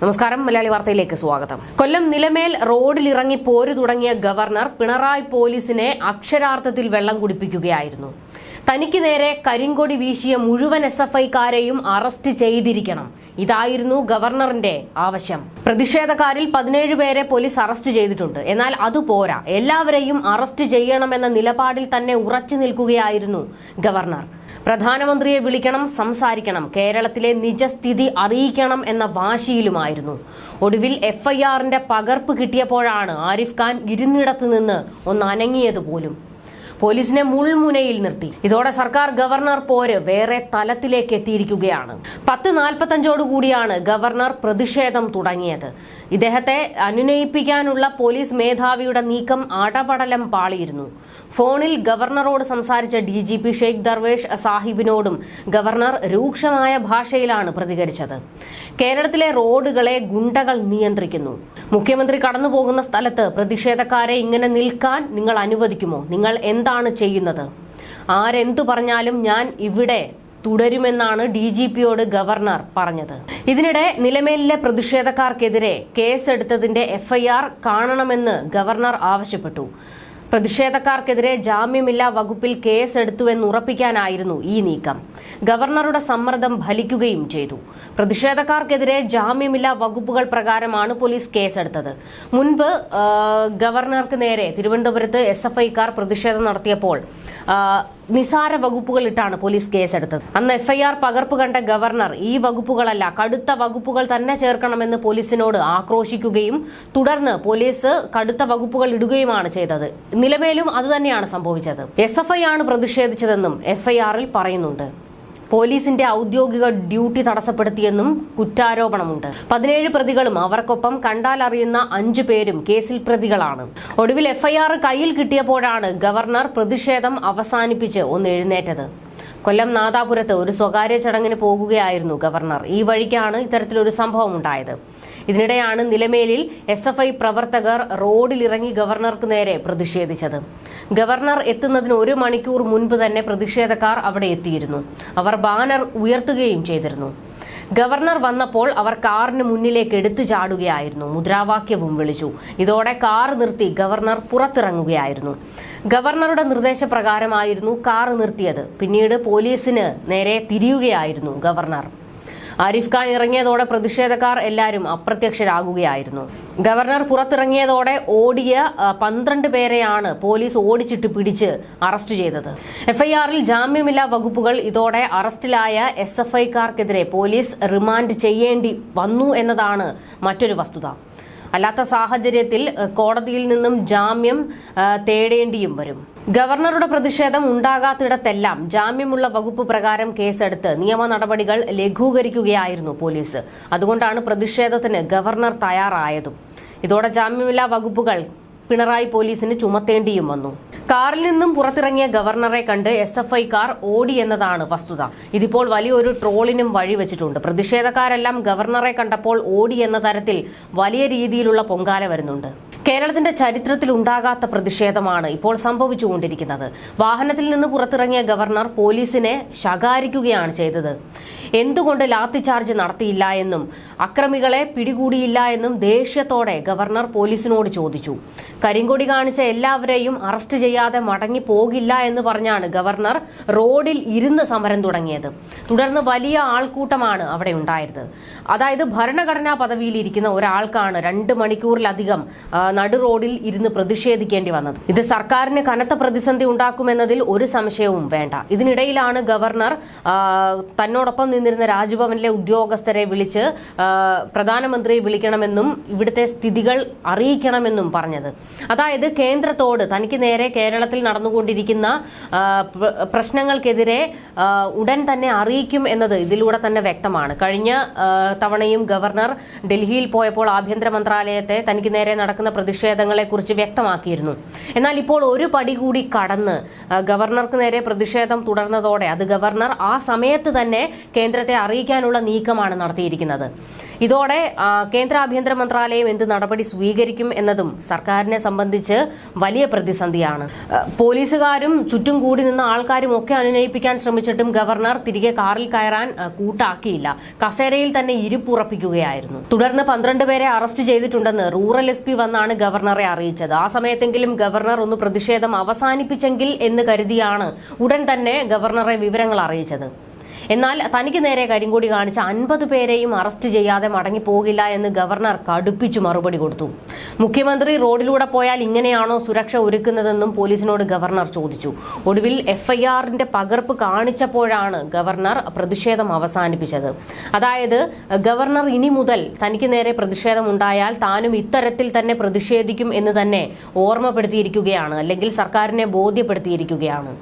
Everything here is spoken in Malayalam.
നമസ്കാരം മലയാളി വാർത്തയിലേക്ക് സ്വാഗതം. കൊല്ലം നിലമേൽ റോഡിലിറങ്ങി പോരു തുടങ്ങിയ ഗവർണർ പിണറായി പോലീസിനെ അക്ഷരാർത്ഥത്തിൽ വെള്ളം കുടിപ്പിക്കുകയായിരുന്നു. തനിക്ക് നേരെ കരിങ്കൊടി വീശിയ മുഴുവൻ എസ് എഫ് ഐക്കാരെയും അറസ്റ്റ് ചെയ്തിരിക്കണം. ഇതായിരുന്നു ഗവർണറിന്റെ ആവശ്യം. പ്രതിഷേധക്കാരിൽ പതിനേഴ് പേരെ പോലീസ് അറസ്റ്റ് ചെയ്തിട്ടുണ്ട്. എന്നാൽ അത് പോരാ. എല്ലാവരെയും അറസ്റ്റ് ചെയ്യണമെന്ന നിലപാടിൽ തന്നെ ഉറച്ചു നിൽക്കുകയായിരുന്നു ഗവർണർ. പ്രധാനമന്ത്രിയെ വിളിക്കണം സംസാരിക്കണം കേരളത്തിലെ നിജസ്ഥിതി അറിയിക്കണം എന്ന വാശിയിലുമായിരുന്നു. ഒടുവിൽ എഫ്ഐആറിന്റെ പകർപ്പ് കിട്ടിയപ്പോഴാണ് ആരിഫ് ഖാൻ ഇരുന്നിടത്തുനിന്ന് ഒന്ന് അനങ്ങിയത് പോലും. പോലീസിനെ മുൾമുനയിൽ നിർത്തി. ഇതോടെ സർക്കാർ ഗവർണർ പോര് വേറെ തലത്തിലേക്ക് എത്തിയിരിക്കുകയാണ്. പത്ത് നാൽപ്പത്തഞ്ചോടുകൂടിയാണ് ഗവർണർ പ്രതിഷേധം തുടങ്ങിയത്. ഇദ്ദേഹത്തെ അനുനയിപ്പിക്കാനുള്ള പോലീസ് മേധാവിയുടെ നീക്കം അടപടലം പാളിയിരുന്നു. ഫോണിൽ ഗവർണറോട് സംസാരിച്ച D G P Sheikh Darvesh സാഹിബിനോടും governor രൂക്ഷമായ ഭാഷയിലാണ് പ്രതികരിച്ചത്. കേരളത്തിലെ റോഡുകളെ ഗുണ്ടകൾ നിയന്ത്രിക്കുന്നു. മുഖ്യമന്ത്രി കടന്നുപോകുന്ന സ്ഥലത്ത് പ്രതിഷേധക്കാരെ ഇങ്ങനെ നിൽക്കാൻ നിങ്ങൾ അനുവദിക്കുമോ? നിങ്ങൾ എന്താണ് ചെയ്യുന്നത്? ആരെന്തു പറഞ്ഞാലും ഞാൻ ഇവിടെ തുടരുമെന്നാണ് ഡി ജി പിയോട് ഗവർണർ പറഞ്ഞത്. ഇതിനിടെ നിലമേലിലെ പ്രതിഷേധക്കാർക്കെതിരെ കേസെടുത്തതിന്റെ എഫ്ഐആർ കാണണമെന്ന് ഗവർണർ ആവശ്യപ്പെട്ടു. പ്രതിഷേധക്കാർക്കെതിരെ ജാമ്യമില്ലാ വകുപ്പിൽ കേസെടുത്തുവെന്ന് ഉറപ്പിക്കാനായിരുന്നു ഈ നീക്കം. ഗവർണറുടെ സമ്മർദ്ദം ഫലിക്കുകയും ചെയ്തു. പ്രതിഷേധക്കാർക്കെതിരെ ജാമ്യമില്ലാ വകുപ്പുകൾ പ്രകാരമാണ് പോലീസ് കേസെടുത്തത്. മുൻപ് ഗവർണർക്ക് നേരെ തിരുവനന്തപുരത്ത് എസ് എഫ് ഐക്കാർ പ്രതിഷേധം നടത്തിയപ്പോൾ നിസാര വകുപ്പുകൾ ഇട്ടാണ് പോലീസ് കേസെടുത്തത്. അന്ന് എഫ്ഐആർ പകർപ്പ് കണ്ട ഗവർണർ ഈ വകുപ്പുകളല്ല കടുത്ത വകുപ്പുകൾ തന്നെ ചേർക്കണമെന്ന് പോലീസിനോട് ആക്രോശിക്കുകയും തുടർന്ന് പോലീസ് കടുത്ത വകുപ്പുകൾ ഇടുകയുമാണ് ചെയ്തത്. നിലമേലും അതുതന്നെയാണ് സംഭവിച്ചത്. എസ് എഫ് ഐ ആണ് പ്രതിഷേധിച്ചതെന്നും എഫ്ഐആറിൽ പറയുന്നുണ്ട്. പോലീസിന്റെ ഔദ്യോഗിക ഡ്യൂട്ടി തടസ്സപ്പെടുത്തിയെന്നും കുറ്റാരോപണമുണ്ട്. പതിനേഴ് പ്രതികളും അവർക്കൊപ്പം കണ്ടാൽ അറിയുന്ന അഞ്ചു പേരും കേസിൽ പ്രതികളാണ്. ഒടുവിൽ എഫ്ഐആർ കയ്യിൽ കിട്ടിയപ്പോഴാണ് ഗവർണർ പ്രതിഷേധം അവസാനിപ്പിച്ച് ഒന്ന് എഴുന്നേറ്റത്. കൊല്ലം നാദാപുരത്ത് ഒരു സ്വകാര്യ ചടങ്ങിന് പോകുകയായിരുന്നു ഗവർണർ. ഈ വഴിക്കാണ് ഇത്തരത്തിലൊരു സംഭവം ഉണ്ടായത്. ഇതിനിടെയാണ് നിലമേലിൽ എസ് എഫ് ഐ പ്രവർത്തകർ റോഡിലിറങ്ങി ഗവർണർക്ക് നേരെ പ്രതിഷേധിച്ചത്. ഗവർണർ എത്തുന്നതിന് ഒരു മണിക്കൂർ മുൻപ് തന്നെ പ്രതിഷേധക്കാർ അവിടെ എത്തിയിരുന്നു. അവർ ബാനർ ഉയർത്തുകയും ചെയ്തിരുന്നു. ഗവർണർ വന്നപ്പോൾ അവർ കാറിന് മുന്നിലേക്ക് എടുത്തു ചാടുകയായിരുന്നു. മുദ്രാവാക്യവും വിളിച്ചു. ഇതോടെ കാർ നിർത്തി ഗവർണർ പുറത്തിറങ്ങുകയായിരുന്നു. ഗവർണറുടെ നിർദ്ദേശപ്രകാരമായിരുന്നു കാർ നിർത്തിയത്. പിന്നീട് പോലീസിന് നേരെ തിരിയുകയായിരുന്നു ഗവർണർ. ആരിഫ് ഖാൻ ഇറങ്ങിയതോടെ പ്രതിഷേധക്കാർ എല്ലാവരും അപ്രത്യക്ഷരാകുകയായിരുന്നു. ഗവർണർ പുറത്തിറങ്ങിയതോടെ ഓടിയ പന്ത്രണ്ട് പേരെയാണ് പോലീസ് ഓടിച്ചിട്ട് പിടിച്ച് അറസ്റ്റ് ചെയ്തത്. എഫ്ഐആറിൽ ജാമ്യമില്ലാ വകുപ്പുകൾ ഇതോടെ അറസ്റ്റിലായ എസ് എഫ് ഐക്കാർക്കെതിരെ പോലീസ് റിമാൻഡ് ചെയ്യേണ്ടി വന്നു എന്നതാണ് മറ്റൊരു വസ്തുത. അല്ലാത്ത സാഹചര്യത്തിൽ കോടതിയിൽ നിന്നും ജാമ്യം തേടേണ്ടിയും വരും. ഗവർണറുടെ പ്രതിഷേധം ഉണ്ടാകാത്തിടത്തെല്ലാം ജാമ്യമുള്ള വകുപ്പ് പ്രകാരം കേസെടുത്ത് നിയമ നടപടികൾ ലഘൂകരിക്കുകയായിരുന്നു പോലീസ്. അതുകൊണ്ടാണ് പ്രതിഷേധത്തിന് ഗവർണർ തയ്യാറായതും. ഇതോടെ ജാമ്യമില്ലാ വകുപ്പുകൾ പിണറായി പോലീസിന് ചുമത്തേണ്ടിയും വന്നു. കാറിൽ നിന്നും പുറത്തിറങ്ങിയ ഗവർണറെ കണ്ട് എസ് എഫ് ഐക്കാർ ഓടി എന്നതാണ് വസ്തുത. ഇതിപ്പോൾ വലിയൊരു ട്രോളിനും വഴിവെച്ചിട്ടുണ്ട് പ്രതിഷേധക്കാരെല്ലാം ഗവർണറെ കണ്ടപ്പോൾ ഓടി എന്ന തരത്തിൽ വലിയ രീതിയിലുള്ള പൊങ്കാല വരുന്നുണ്ട്. കേരളത്തിന്റെ ചരിത്രത്തിൽ ഉണ്ടാകാത്ത പ്രതിഷേധമാണ് ഇപ്പോൾ സംഭവിച്ചുകൊണ്ടിരിക്കുന്നത്. വാഹനത്തിൽ നിന്ന് പുറത്തിറങ്ങിയ ഗവർണർ പോലീസിനെ ശകാരിക്കുകയാണ് ചെയ്തത്. എന്തുകൊണ്ട് ലാത്തിചാർജ് നടത്തിയില്ല എന്നും അക്രമികളെ പിടികൂടിയില്ല എന്നും ദേഷ്യത്തോടെ ഗവർണർ പോലീസിനോട് ചോദിച്ചു. കരിങ്കൊടി കാണിച്ച എല്ലാവരെയും അറസ്റ്റ് ചെയ്യാതെ മടങ്ങി പോകില്ല എന്ന് പറഞ്ഞാണ് ഗവർണർ റോഡിൽ ഇരുന്ന് സമരം തുടങ്ങിയത്. തുടർന്ന് വലിയ ആൾക്കൂട്ടമാണ് അവിടെ ഉണ്ടായത്. അതായത് ഭരണഘടനാ പദവിയിൽ ഇരിക്കുന്ന ഒരാൾക്കാണ് രണ്ട് മണിക്കൂറിലധികം നടു റോഡിൽ ഇരുന്ന് പ്രതിഷേധിക്കേണ്ടി വന്നത്. ഇത് സർക്കാരിന് കനത്ത പ്രതിസന്ധി ഉണ്ടാക്കുമെന്നതിൽ ഒരു സംശയവും വേണ്ട. ഇതിനിടയിലാണ് ഗവർണർ തന്നോടൊപ്പം നിന്നിരുന്ന രാജ്ഭവനിലെ ഉദ്യോഗസ്ഥരെ വിളിച്ച് പ്രധാനമന്ത്രിയെ വിളിക്കണമെന്നും ഇവിടുത്തെ സ്ഥിതികൾ അറിയിക്കണമെന്നും പറഞ്ഞത്. അതായത് കേന്ദ്രത്തോട് തനിക്ക് നേരെ കേരളത്തിൽ നടന്നുകൊണ്ടിരിക്കുന്ന പ്രശ്നങ്ങൾക്കെതിരെ ഉടൻ തന്നെ അറിയിക്കും എന്നത് ഇതിലൂടെ തന്നെ വ്യക്തമാണ്. കഴിഞ്ഞ തവണയും ഗവർണർ ഡൽഹിയിൽ പോയപ്പോൾ ആഭ്യന്തര മന്ത്രാലയത്തെ തനിക്ക് നേരെ നടക്കുന്ന പ്രതിഷേധങ്ങളെക്കുറിച്ച് വ്യക്തമാക്കിയിരുന്നു. എന്നാൽ ഇപ്പോൾ ഒരു പടി കൂടി കടന്ന് ഗവർണർക്ക് നേരെ പ്രതിഷേധം തുടർന്നതോടെ അത് ഗവർണർ ആ സമയത്ത് തന്നെ കേന്ദ്രത്തെ അറിയിക്കാനുള്ള നീക്കമാണ് നടത്തിയിരിക്കുന്നത്. ഇതോടെ കേന്ദ്ര ആഭ്യന്തര മന്ത്രാലയം എന്ത് നടപടി സ്വീകരിക്കും എന്നതും സർക്കാരിനെ സംബന്ധിച്ച് വലിയ പ്രതിസന്ധിയാണ്. പോലീസുകാരും ചുറ്റും കൂടി നിന്ന ആൾക്കാരും ഒക്കെ അനുനയിപ്പിക്കാൻ ശ്രമിച്ചിട്ടും ഗവർണർ തിരികെ കാറിൽ കയറാൻ കൂട്ടാക്കിയില്ല. കസേരയിൽ തന്നെ ഇരിപ്പുറപ്പിക്കുകയായിരുന്നു തുടർന്ന് പന്ത്രണ്ട് പേരെ അറസ്റ്റ് ചെയ്തിട്ടുണ്ടെന്ന് റൂറൽ എസ് വന്നാണ് ഗവർണറെ അറിയിച്ചത്. ആ സമയത്തെങ്കിലും ഗവർണർ ഒന്ന് പ്രതിഷേധം അവസാനിപ്പിച്ചെങ്കിൽ എന്ന് കരുതിയാണ് ഉടൻ തന്നെ ഗവർണറെ വിവരങ്ങൾ അറിയിച്ചത്. എന്നാൽ തനിക്ക് നേരെ കരിങ്കൊടി കാണിച്ച അൻപത് പേരെയും അറസ്റ്റ് ചെയ്യാതെ മടങ്ങിപ്പോകില്ല എന്ന് ഗവർണർ കടുപ്പിച്ചു മറുപടി കൊടുത്തു. മുഖ്യമന്ത്രി റോഡിലൂടെ പോയാൽ ഇങ്ങനെയാണോ സുരക്ഷ ഒരുക്കുന്നതെന്നും പോലീസിനോട് ഗവർണർ ചോദിച്ചു. ഒടുവിൽ എഫ്ഐആറിന്റെ പകർപ്പ് കാണിച്ചപ്പോഴാണ് ഗവർണർ പ്രതിഷേധം അവസാനിപ്പിച്ചത്. അതായത് ഗവർണർ ഇനി മുതൽ തനിക്ക് നേരെ പ്രതിഷേധമുണ്ടായാൽ താനും ഇത്തരത്തിൽ തന്നെ പ്രതിഷേധിക്കും എന്ന് തന്നെ ഓർമ്മപ്പെടുത്തിയിരിക്കുകയാണ് അല്ലെങ്കിൽ സർക്കാരിനെ ബോധ്യപ്പെടുത്തിയിരിക്കുകയാണ്.